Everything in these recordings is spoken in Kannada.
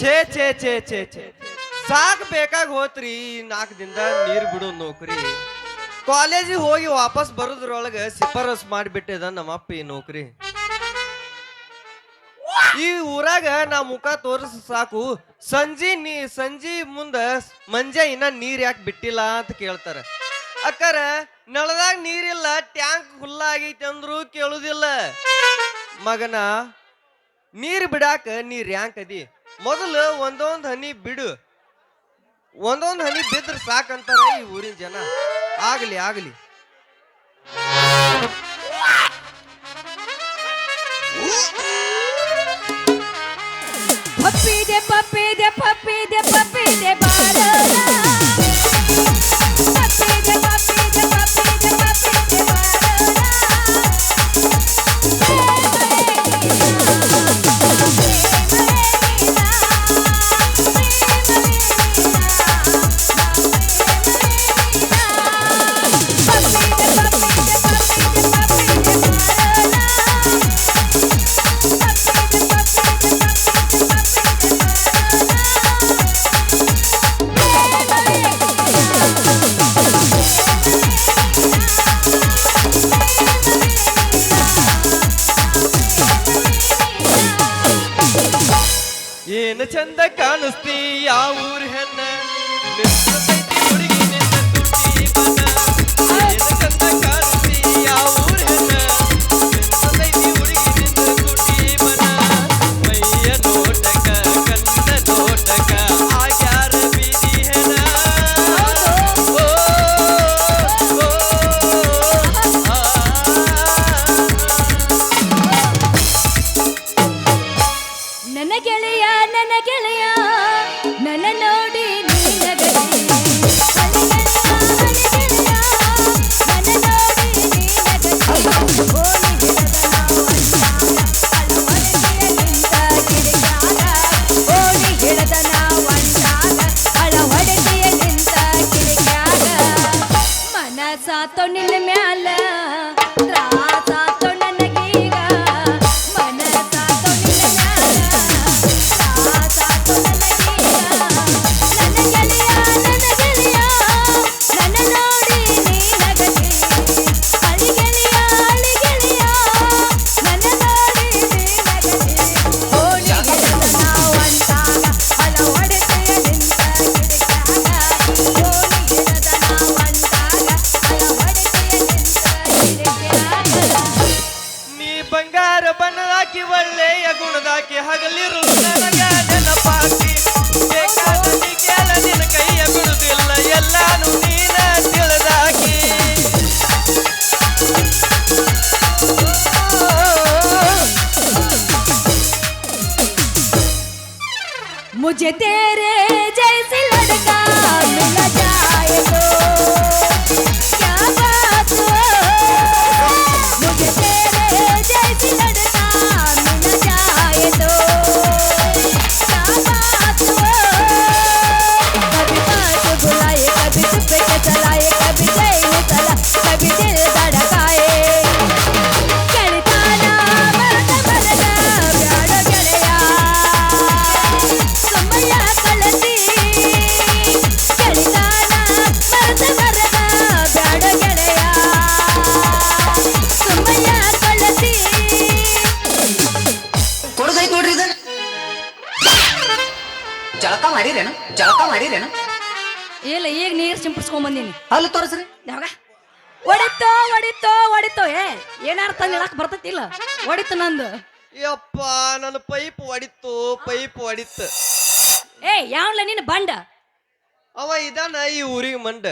ಛೇ ಛೇ ಛೇ ಛೇ ಛೇ. ಸಾಕ್ ಬೇಕಾಗಿ ಹೋತ್ರಿ ನಾಲ್ಕು ದಿನದ ನೀರ್ ಬಿಡೋ ನೌಕರಿ. ಕಾಲೇಜಿಗೆ ಹೋಗಿ ವಾಪಸ್ ಬರೋದ್ರೊಳಗ ಶಿಫಾರಸ್ ಮಾಡಿಬಿಟ್ಟಿದ ನಮ್ಮಪ್ಪ ಈ ನೌಕರಿ. ಈ ಊರಾಗ ನಾ ಮುಖ ತೋರಿಸ ಸಾಕು. ಸಂಜೆ ನೀ, ಸಂಜಿ ಮುಂದ ಮಂಜೆ ಇನ್ನ ನೀರ್ ಯಾಕೆ ಬಿಟ್ಟಿಲ್ಲ ಅಂತ ಕೇಳ್ತಾರ. ಅಕ್ಕರ ನಳದಾಗ ನೀರಿಲ್ಲ ಟ್ಯಾಂಕ್ ಹುಲ್ಲ ಆಗೈತಿ ಅಂದ್ರು ಕೇಳುದಿಲ್ಲ. ಮಗನ, ನೀರ್ ಬಿಡಾಕ ನೀರ್ ರ್ಯಾಂಕ್ ಅದಿ? ಮೊದಲು ಒಂದೊಂದ್ ಹನಿ ಬಿಡು. ಒಂದೊಂದ್ ಹನಿ ಬಿದ್ರ ಸಾಕಂತಾರ ಈ ಊರಿನ ಜನ. ಆಗಲಿ ಆಗಲಿ. ಪಪ್ಪಿದೆ ಪಪ್ಪಿದೆ ಪಪ್ಪಿದೆ ಪಪ್ಪಿದೆ ಬಾರಣ ಏನ್ ಚಂದ ಕಾಣಿಸ್ತಿ? ಯಾವ ಊರ್ ಹೆಣ್ಣ? कसा तो निल म्याला ஜெயசில் அடங்கா ಮಾಡಿರೇನು? ಜಳಕ ಮಾಡಿರೇನು? ಇಲ್ಲ ಈಗ ನೀರು ಸಿಂಪಡಿಸ್ಕೊಂಡ್ ಬಂದೀನಿ. ಅಲ್ಲಿ ತೋರಿಸ್ರಿ. ಯಾವಾಗ? ಒಡಿತೋ ಒಡಿತೋ ಒಡಿತೋ ಏ ಏನಾರ್ಥ ಹೇಳಕ್ ಬರ್ತೈತಿಲ್ಲ. ಹೊಡಿತು ನಂದು. ಯಪ್ಪ ನನ್ನ ಪೈಪ್ ಒಡಿತು ಪೈಪ್ ಒಡಿತು ಏ ಯಾವ್ಲ ನೀನು ಬಂಡ? ಅವ ಇದಾನ ಈ ಊರಿಗೆ ಮಂಡ.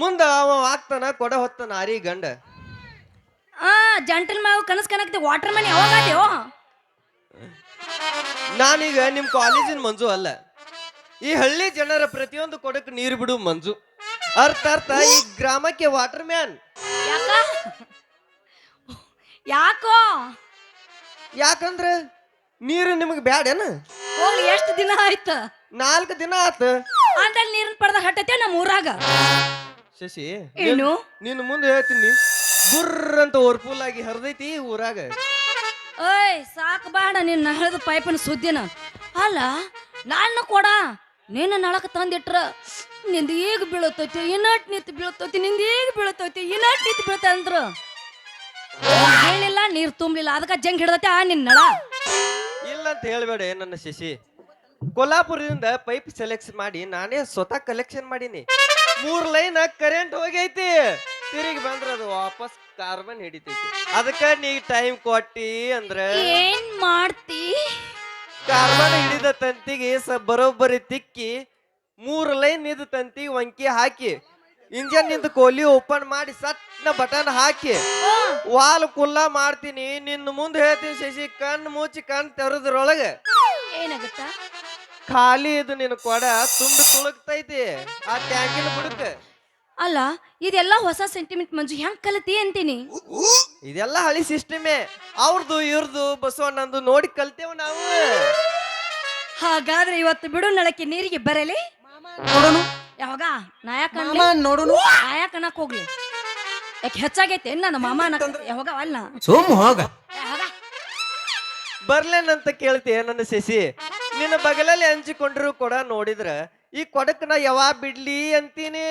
ಮುಂದ ಅವ ಆಗ್ತಾನ ಕೊಡ ಹೊತ್ತಾನ ಅರಿ ಗಂಡ. ಆ ಜಂಟಲ್ ಮಾವು ಕನಸ್ ಕನಕ್ತಿ ವಾಟರ್ ಮನಿ ಯಾವಾಗ ನಾನೀಗ ನಿಮ್ ಕಾಲೇಜಿನ ಮಂಜು ಅಲ್ಲ. ಈ ಹಳ್ಳಿ ಜನರ ಪ್ರತಿಯೊಂದು ಕೊಡಕ್ ನೀರು ಬಿಡು ಮಂಜು. ಅರ್ಥ ಅರ್ಥ. ಈ ಗ್ರಾಮಕ್ಕೆ ವಾಟರ್ ಮ್ಯಾನ್ ಯಾಕ? ಯಾಕೋ? ಯಾಕಂದ್ರ ನೀರು ನಿಮಗೆ ಬ್ಯಾಡೇನ? ಹೋಗ್ಲಿ ಎಷ್ಟು ದಿನ ಆಯ್ತು? ನಾಲ್ಕು ದಿನ ಆತ. ಅಂದಲ್ಲಿ ನೀರಿನ ಪಡೆದ ಹಟ್ಟತೆ ನಮ್ಮ ಊರಾಗ. ಶಶಿ ಏನು? ನಿನ್ನ ಮುಂದೆ ಹೇಳ್ತೀನಿ. ಗುರ್ರ ಅಂತ ಓರ್ಫುಲ್ ಆಗಿ ಹರಿದೈತಿ ಈ ಊರಾಗ. ಓಯ್ ಸಾಕು ಬಾಡ ನಿನ್ನ ಹಳದ ಪೈಪಿನ ಸುದ್ದಿನ. ಅಲ್ಲ ನಾನು ಕೊಡ. ನೀನು ನಳಕ ತಂದಿಟ್ರ ನಿಂದ ಈಗ ಬೀಳತೈತಿ ಇನ್ನಾಟ್ ನಿಂತು ಬೀಳತೈತಿ ನಿಂದ ಈಗ ಬೀಳತೈತಿ ಇನ್ನಾಟ್ ನಿಂತು ಬೀಳ್ತ ಅಂದ್ರ? ಹೇಳಿಲ್ಲ ನೀರ್ ತುಂಬಲಿಲ್ಲ ಅದಕ್ಕ ಜಂಗ್ ಹಿಡ್ದತೆ ಆ ನಿನ್ ನಳ. ಇಲ್ಲ ಅಂತ ಹೇಳ್ಬೇಡ ನನ್ನ ಶಶಿ. ಕೊಲ್ಲಾಪುರದಿಂದ ಪೈಪ್ ಸೆಲೆಕ್ಷನ್ ಮಾಡಿ ನಾನೇ ಸ್ವತಃ ಕಲೆಕ್ಷನ್ ಮಾಡೀನಿ. ಮೂರ್ ಲೈನ್ ಕರೆಂಟ್ ಹೋಗೈತಿ. ತಿರುಗಿ ಬಂದ್ರ ಅದು ವಾಪಸ್ ಕಾರ್ಬನ್ ಹಿಡಿತೈತಿ. ಅದಕ್ಕ ನೀ ಟೈಮ್ ಕೊಟ್ಟಿ ಅಂದ್ರ ಏನ್ ಮಾಡ್ತಿ? ಕಾರ್ಬನ್ ಹಿಡಿದ ತಂತಿಗೆ ಸ ಬರೋಬ್ಬರಿ ತಿಕ್ಕಿ ಮೂರು ಲೈನ್ ಇದ್ದ ತಂತಿ ಒಂಕಿ ಹಾಕಿ. ಇಂಜನ್ನಿಂದ ಕೋಲಿ ಓಪನ್ ಮಾಡಿ ಸಟ್ನ ಬಟನ್ ಹಾಕಿ. ವಾಲ್ ಕುಲ್ಲ ಮಾಡ್ತೀನಿ ನಿನ್ನ ಮುಂದೆ ಹೇಳ್ತೀನಿ ಶಶಿ ಕಣ್ಣು ಮುಚ್ಚಿ ಕಣ್ ತೆರದ್ರೊಳಗ. ಏನಾಗತ್ತ? ಖಾಲಿ ಇದು ನಿನ್ನ ಕೊಡ ತುಂಬ ತುಳುಕ್ತೈತಿ ಆ ಟ್ಯಾಂಕಿನ ಬುಡಕ ಅಲ್ಲ ಇದೆಲ್ಲ ಹೊಸ ಸೆಂಟಿಮೆಂಟ್ ಮಂಜು ಹೆಂಗ್ ಕಲಿತಿ ಅಂತೀನಿ? ಇದೆಲ್ಲ ಹಳಿ ಸಿಸ್ಟಮೇ. ಅವ್ರದ್ದು ಇವ್ರದ್ದು ಬಸವಣ್ಣಂದು ನೋಡಿ ಕಲ್ತೇವ ನಾವು. ಹಾಗಾದ್ರೆ ಇವತ್ತು ಬಿಡು ನಳಕ್ಕೆ ನೀರಿಗೆ ಬರಲಿ. ನೋಡೋನು ಯಾವಾಗ? ನಾಯಕ ಮಾಮ ನೋಡೋನು. ನಾಯಕ ಅನ್ನಕ್ ಹೋಗ್ಲಿ. ಯಾಕೆ ಹೆಚ್ಚಾಗೈತೆ ನನ್ನ ಮಾಮ ಅನ್ನಕ್ ಯಾವಾಗ ಅಲ್ಲ? ಸುಮ್ ಹೋಗ. ಬರ್ಲೇನಂತ ಕೇಳ್ತೀಯ ನನ್ನ ಸಸಿ? ನಿನ್ನ ಬಗಲಲ್ಲಿ ಹಂಚಿಕೊಂಡ್ರು ಕೂಡ ನೋಡಿದ್ರ ಈ ಕೊಡಕ್ ನಾ ಯಾವಾಗ ಬಿಡ್ಲಿ ಅಂತೀನಿ.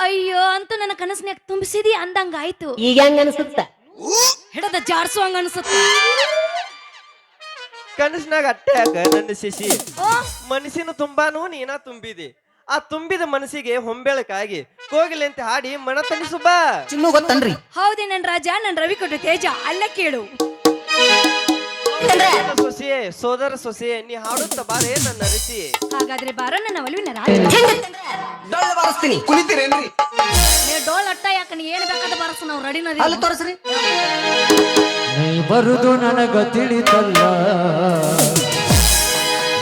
ಅಯ್ಯೋ ಅಂತ ನನ್ನ ಕನಸ್ನ್ಯಾಗ ತುಂಬಿಸಿದಿ ಅಂದಂಗ ಆಯ್ತು ಈಗ ಹೆಂಗ ಅನ್ಸುತ್ತ? ಹಿಡದ ಜಾಡ್ಸುವಂಗ ಅನ್ಸುತ್ತೆ. ಕನಸಿನಾಗ ಅಟ್ಟೆ ಆಗ ನನ್ನ ಶಶಿ. ಓ. ಮನಸ್ಸಿನ ತುಂಬಾನು ನೀನ ತುಂಬಿದಿ. ಆ ತುಂಬಿದ ಮನಸ್ಸಿಗೆ ಹೊಂಬೆಳಕಾಗಿ ಕೋಗಿಲೆ ಅಂತ ಹಾಡಿ ಮನ ತಣಿಸು ಬಾ. ಚಿನ್ನು ಗೊತ್ತನ್ರಿ? ಹೌದೇ ನನ್ ರಾಜ ನನ್ ರವಿ ಕೊಟ್ಟು ತೇಜ ಅಲ್ಲ ಕೇಳು. ನನ್ನ ಸೋದರ ಸೊಸೆಯೇ ನೀ ಹಾಡುತ್ತ ಬಾರೇ ನನ್ನ ಅರಿಸಿ ಹಾಗಾದ್ರೆ ಬಾರೋ ನನ್ನ ಒಲವಿನ ರಾಜ. ಡೊಳ್ಳು ಬಾರಿಸ್ತೀನಿ. ಕುಳಿತೀರೇನ್ರಿ ನೀ ಡೋಲ್ ಅಟ್ಟ ಯಾಕ? ನೀ ಏನ್ ಬೇಕಾದ ಬಾರಸ ನಾವು ರೆಡಿನ ಅಲ್ಲಿ ತೋರಿಸ್ರಿ. ನೀ ಬರುದು ನನಗ ತಿಳಿತಲ್ಲ.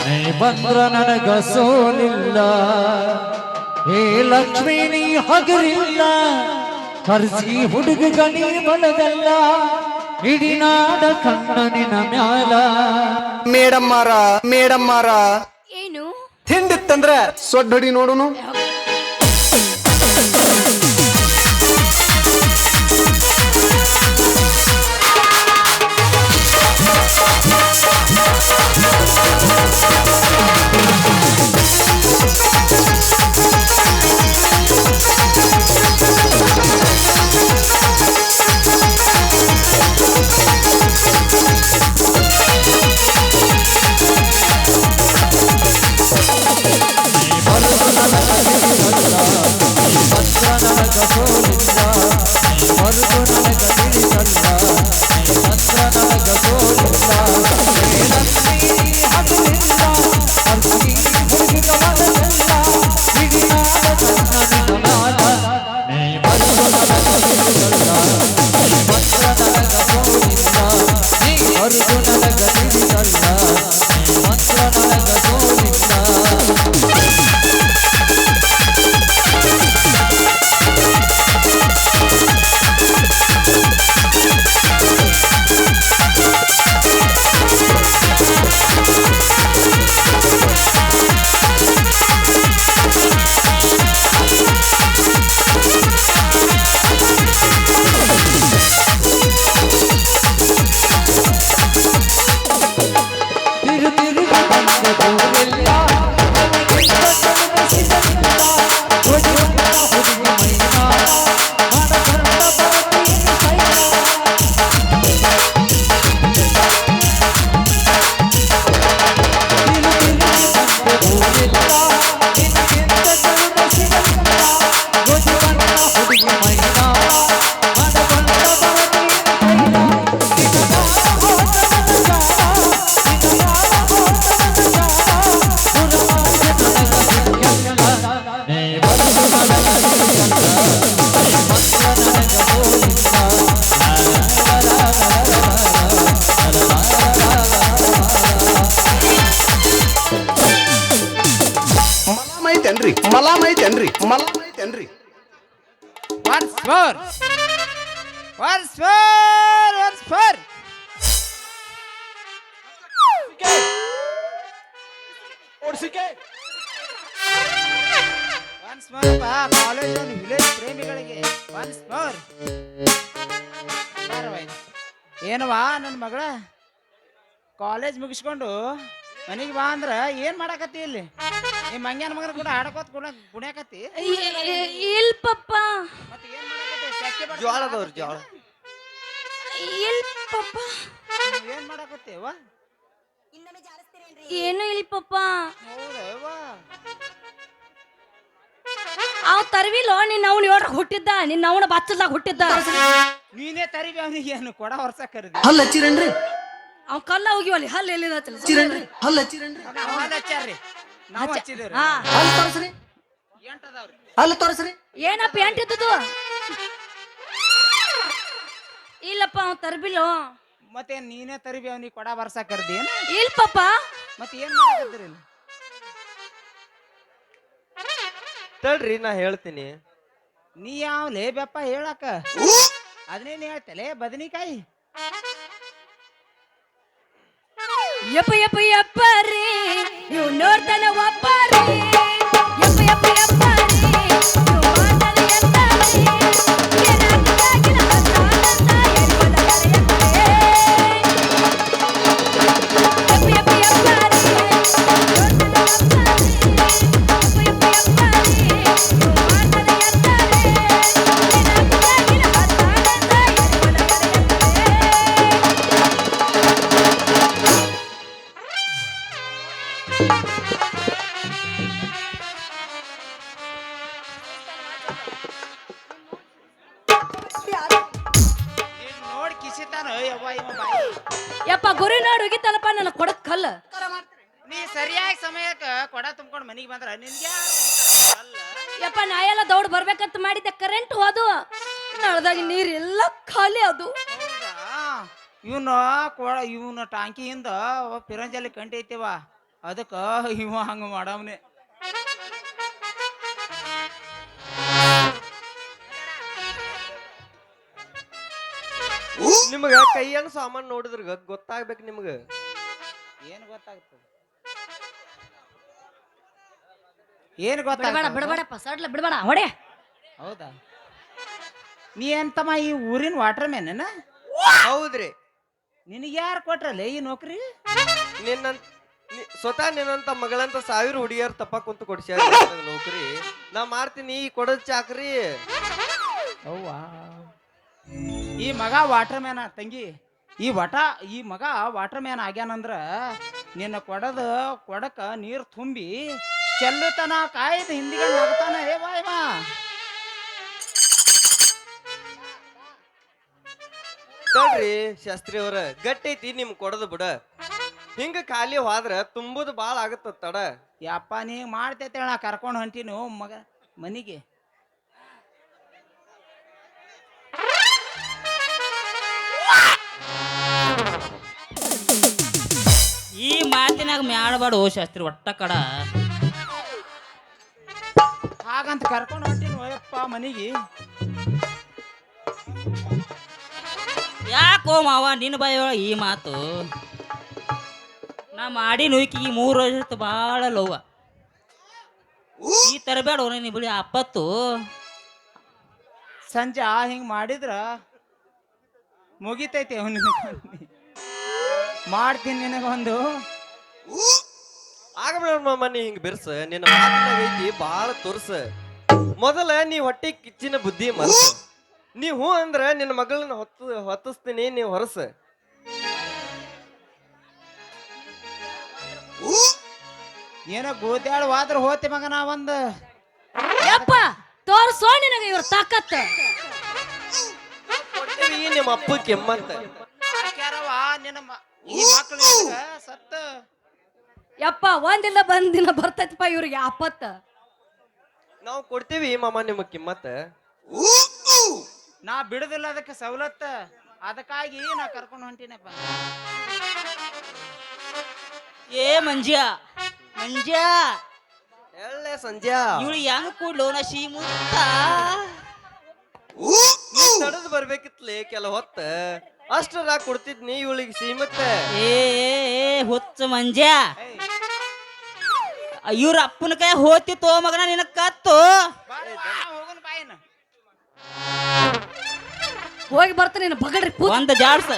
ನೀ ಬಂದ್ರ ನನಗ ಸೋಲಿಲ್ಲ. ಹೇ ಲಕ್ಷ್ಮೀ ನೀ ಹಗರಿಲ್ಲ. ಕರ್ಸಿ ಹುಡುಗ ಗಣಿ ಬಲದಲ್ಲ. ಇಡೀ ನಾಡ ಕಣ್ಣನಿನ ಮ್ಯಾಲ. ಮೇಡಮ್ಮಾರ ಮೇಡಮ್ಮಾರ. ಏನು? ಹಿಂಡಿತ್ತಂದ್ರ ಸೊಡ್ಡ ಹೊಡಿ ನೋಡುನು. ಐತೇನ್ರಿ ಮಲಾಮ್ ಐತೇನ್ರಿ Once more. Once more. Once more. Once more ಪಾ ಕಾಲೇಜ್ ಒಂದು ವಿಲೇಜ್ ಪ್ರೇಮಿಗಳಿಗೆ ಒನ್ಸ್ ಮೋರ್ ಏನವಾ ನನ್ನ ಮಗಳ ಕಾಲೇಜ್ ಮುಗಿಸ್ಕೊಂಡು ಮನೆಗೆ ಬಾ ಅಂದ್ರ ಏನ್ ಮಾಡಾಕತ್ತಿ ಇಲ್ಲಿ ನಿಮ್ಮ ಮಂಗ್ಯಾನ ಮಗನ ಕೂಡ ಆಡಕೋತ್ ಗುಣ ಗುಣಕತಿ ಇಲ್ ಪಪ್ಪ ಮತ್ತೆ ಏನ್ ಮಾಡಾಕತ್ತಿ? ಸೆಕೆ ಬಡ್ಸ್ಕೊಂಡ್ ಜ್ವಾಳ ಅದಾವ್ರಿ ಜ್ವಾಳ. ಇಲ್ ಪಪ್ಪ ನೀವ್ ಏನ್ ಮಾಡಾಕತ್ತಿ ಅವ್ವ? ಏನು ಇಲ್ ಪಪ್ಪ ಹೌದಾ ಅವ್ವ? ಅವ್ ತರ್ವಿಲೋ ನಿನ್ನ ಅವ್ನ ಏಳ್ರಾಗ ಹುಟ್ಟಿದ್ದ? ನಿನ್ನ ಅವನ ಬಚ್ಚಲ್ದಾಗ ಹುಟ್ಟಿದ್ದ? ನೀನೇ ತರಿಬಿ ಅವನಿಗೆ ಏನು ಕೊಡ ಹೊರ್ಸ ಕರೆದಿ? ಹಲ್ಲ ಹಚ್ಚಿರನ್ರಿ ಅವ್ ಕಲ್ಲ ಹೋಗಿವಲ್ಲಿ ಹಲ್ಲು ಎಲ್ಲಿದ ಹಚ್ಚಿರನ್ರಿ ಹಲ್ಲ ಹಚ್ಚಿರನ್ರಿ ನಾವು ಹಚ್ಚಾರ್ರಿ ನಾವು ಹಚ್ಚಿದೇವ್ರಿ. ಹಾ. ಹಲ್ಲ ತೋರ್ಸ್ರಿ. ತೋರ್ಸ್ರಿ. ಏನಪ್ಪ ಎಂಟಿದ್ದದು ಇಲ್ಲಪ್ಪ ಅವ್ ತರ್ಬಿಲೋ ಮತ್ತೆ ನೀನೇ ತರಿಬಿ ಅವ್ನಿಗೆ ಕೊಡ ಬರ್ಸ ಕರ್ದಿ ಇಲ್ಲಪ್ಪ ಇಲ್ ಪಪ್ಪ ಮತ್ತೆ ಏನ್ ಮಾಡಾಕತ್ತೀರಿ ಇಲ್ಲಿ? ತಡ್ರಿ ನಾ ಹೇಳ್ತೀನಿ. ನೀ ಯಾವ್ಲೇ ಬೆಪ್ಪ ಹೇಳಕ್ಕ ಅದನ್ನೇನ್ ಹೇಳ್ತಲೆ ಬದನಿಕಾಯಿ. ಯಪ್ಪ ಯಪ್ಪ ಯಪ್ಪ ರೀ. ನೀವು ನೋಡ್ತಾನ ಒಪ್ಪ ರೀ ಯಪ್ಪ ಯಪ್ಪ ಯಪ್ಪ ರೀ. ನೀವು ಮಾಡ್ತಾನೆ ಎಂತ ಯಪ್ಪ ಗುರಿ ನೋಡಿ ಹೋಗಿತ್ತಲ್ಲಪ್ಪ ನನ್ನ ಕೊಡಕ್ ಕಲ್ಲ. ನೀ ಸರಿಯಾಗಿ ಸಮಯಕ್ಕ ಕೊಡ ತುಂಬ್ಕೊಂಡು ಮನಿಗೆ ಬಂದ್ರ ನಿನ್ಗೆ ಯಪ್ಪ ನಾ ಎಲ್ಲ ದೌಡ್ ಬರ್ಬೇಕಂತ ಮಾಡಿದ್ದೆ ಕರೆಂಟ್ ಹೋದು. ನಳದಾಗ ನೀರೆಲ್ಲ ಖಾಲಿ ಅದು. ಇವನು ಕೊಡ ಇವನ ಟಾಂಕಿಯಿಂದ ಪಿರಂಜಲಿ ಕಂಡೈತಿವ ಅದಕ್ಕ ಇವ ಹಂಗ ಮಾಡವ್ನೆ. ನಿಮಗ ಕೈಯನ್ನ ಸಾಮಾನ್ ನೋಡಿದ್ರ ಗೊತ್ತಾಗ್ಬೇಕು ನಿಮ್ಗ. ಏನ್ ಗೊತ್ತಾಗ್ತದೆ? ಏನ್ ಬಿಡಬೇಡ ಗೊತ್ತಾಗ ಬಿಡಬೇಡಪ್ಪ ಸಡ್ಲ ಬಿಡಬೇಡ ಹೊಡೆ. ಹೌದಾ? ನೀ ಎಂತಮ್ಮ ಈ ಊರಿನ ವಾಟರ್ ಮ್ಯಾನ್ ಹೌದ್ರಿ. ನಿನಗೆ ಯಾರು ಕೊಟ್ರಲ್ಲ ಈ ನೌಕರಿ? ನಿನ್ನ ಸ್ವತಃ ನಿನ್ನಂತ ಮಗಳಂತ ಸಾವಿರ ಹುಡುಗಿಯರ್ ತಪ್ಪ ಕುಂತು ಕೊಡ್ಸ್ಯಾರ ನನಗ್ ನೌಕರಿ. ನಾ ಮಾಡ್ತೀನಿ ಈ ಕೊಡದ್ ಚಾಕ್ರಿ. ಅವ್ವ. ಈ ಮಗ ವಾಟರ್ ಮ್ಯಾನ ತಂಗಿ ಈ ವಟ ಈ ಮಗ ವಾಟರ್ ಮ್ಯಾನ್ ಆಗ್ಯಾನಂದ್ರ ನಿನ್ನ ಕೊಡದ ಕೊಡಕ ನೀರ್ ತುಂಬಿ ಚೆಲ್ಲುತನ ಕಾಯ್ದು ಹಿಂದಿಗೆ ಹೋಗ್ತಾನ ಏ ಬಾಯ್ಮ ತಡ್ರಿ ಶಾಸ್ತ್ರಿ ಅವ್ರ ಗಟ್ಟಿ ಐತಿ ನಿಮ್ ಕೊಡದ ಬಿಡ. ಹಿಂಗ ಖಾಲಿ ಹೋದ್ರ ತುಂಬುದು ಬಾಳ ಆಗತ್ತ ತಡ. ಯಪ್ಪ ನೀ ಮಾಡ್ತೈತೆ ನಾ ಕರ್ಕೊಂಡು ಹೊಂಟೀನಿ ಮಗ ಮನಿಗೆ. ಮ್ಯಾಡಬೇಡ ಓ ಶಾಸ್ತ್ರಿ ಒಟ್ಟ ಕಡ. ಹಾಗಂತ ಕರ್ಕೊಂಡು ಹೊಂಟೀನಿ ಹೋಯಪ್ಪ ಮನಿಗೆ. ಯಾಕೋ ಮಾವ ನಿನ್ನ ಬಾಯ ಈ ಮಾತು? ನಾ ಮಾಡಿ ನುಯ್ಕಿಗೆ ಮೂರು ವರ್ಷ ಭಾಳ ಲೋವ. ಈ ತರಬೇಡ ನೀ ಬಿಡಿ ಅಪ್ಪತ್ತು. ಸಂಜೆ ಆ ಹಿಂಗ್ ಮಾಡಿದ್ರ ಮುಗಿತೈತಿ ಅವನು ಮಾಡ್ತೀನಿ ನಿನಗೊಂದು. ಆಗಬೇಡ ಮಾಮ ನೀ ಹಿಂಗ್ ಬಿರ್ಸ ನಿನ್ನ ಮಾತಿನಾಗ ಐತಿ ಬಾಳ ತೋರ್ಸ. ಮೊದಲ ನೀ ಹೊಟ್ಟೆ ಕಿಚ್ಚಿನ ಬುದ್ಧಿ ಮರ್ಸ. ನೀ ಹೂ ಅಂದ್ರ ನಿನ್ನ ಮಗಳನ್ನ ಹೊತ್ತು ಹೊತ್ತಿಸ್ತೀನಿ ನೀ ಹೊರಸ. ಏನೋ ಗೋದ್ಯಾಳ ಹೋದ್ರ ಹೋತಿ ಮಗ ನಾ ಒಂದು ಯಪ್ಪ ತೋರ್ಸೋ ನಿನಗ ಇವ್ರ ತಾಕತ್ತ. ಕೊಡ್ತೀವಿ ನಿಮ್ಮ ಅಪ್ಪ ಕೆಮ್ಮಂತ. ನಿನ್ನ ಮ- ಈ ಮಕ್ಳು ಸತ್ತ ಯಪ್ಪ ಒಂದಿಲ್ಲ ಬಂದಿನ ಬರ್ತೈತಪ್ಪ ಇವ್ರಿಗೆ ಆಪತ್ತ. ನಾವು ಕೊಡ್ತೀವಿ ಮಾಮ ನಿಮ್ಮ ಕಿಮ್ಮತ್ತ ನಾ ಬಿಡುದಿಲ್ಲ ಅದಕ್ಕೆ ಸವಲತ್ತ. ಅದಕ್ಕಾಗಿ ನಾ ಕರ್ಕೊಂಡು ಹೊಂಟಿನಪ್ಪ ಏ ಮಂಜ್ಯ ಮಂಜ್ಯ. ಎಳ್ಳೆ ಸಂಜೆ ಇವಳು ಹೆಂಗ್ ಕೂಡ್ಲು ನಾ ಶ್ರೀಮಂತ? ತಡದ್ ಬರ್ಬೇಕಿತ್ಲೆ ಕೆಲ ಹೊತ್ತ. ಅಷ್ಟರ ಕೊಡ್ತಿದ್ನಿ ಇವಳಿಗೆ ಸೀಮತ್ತೆ ಏ ಏ, ಏ ಹುಚ್ಚ ಮಂಜ್ಯ. ಇವ್ರ ಅಪ್ಪನ ಕೈ ಹೋತಿತ್ತು ಮಗನ ನಿನ್ನ ಕತ್ತು. ಹೋಗಿ ಬರ್ತೀನಿ ಬಗಡ್ರಿ ಒಂದ್ ಜಾಡ್ಸ.